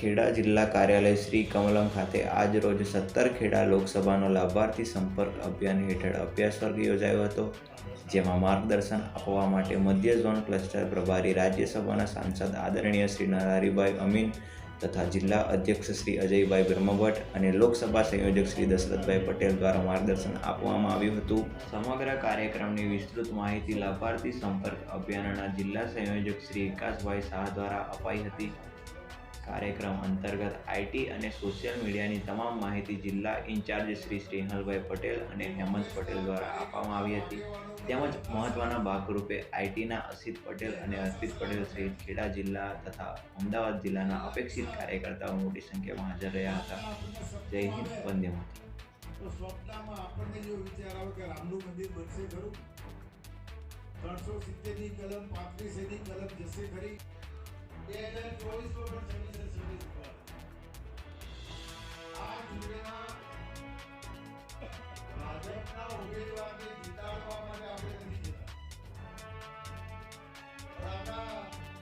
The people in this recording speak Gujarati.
ખેડા જિલ્લા કાર્યાલય શ્રી કમલમ ખાતે આજ રોજ સત્તર ખેડા લોકસભાનો લાભાર્થી સંપર્ક અભિયાન હેઠળ અભ્યાસ વર્ગ યોજાયો હતો, જેમાં માર્ગદર્શન આપવા માટે મધ્ય ઝોન ક્લસ્ટર પ્રભારી રાજ્યસભાના સાંસદ આદરણીય શ્રી નરારીભાઈ અમીન તથા જિલ્લા અધ્યક્ષ શ્રી અજયભાઈ બ્રહ્મભટ્ટ અને લોકસભા સંયોજક શ્રી દશરથભાઈ પટેલ દ્વારા માર્ગદર્શન આપવામાં આવ્યું હતું. સમગ્ર કાર્યક્રમની વિસ્તૃત માહિતી લાભાર્થી સંપર્ક અભિયાનના જિલ્લા સંયોજક શ્રી વિકાસભાઈ શાહ દ્વારા અપાઈ હતી. કાર્યક્રમ અંતર્ગત આઈટી અને સોશિયલ મીડિયાની તમામ માહિતી જિલ્લા ઇન્ચાર્જ શ્રી સ્નેહલભાઈ પટેલ અને હેમંત પટેલ દ્વારા આપવામાં આવી હતી. તેમજ મહત્વના ભાગરૂપે આઈટીના અસિત પટેલ અને અર્પિત પટેલ સહિત ખેડા જિલ્લા તથા અમદાવાદ જિલ્લાના અપેક્ષિત કાર્યકર્તાઓ મોટી સંખ્યામાં હાજર રહ્યા હતા. જય હિન્દ, વંદે તો સ્વપ્નમાં આપણને જો કલમ પાંત્રીસ એની કલમ જશે ખરી? બે હજાર ચોવીસમાં પણ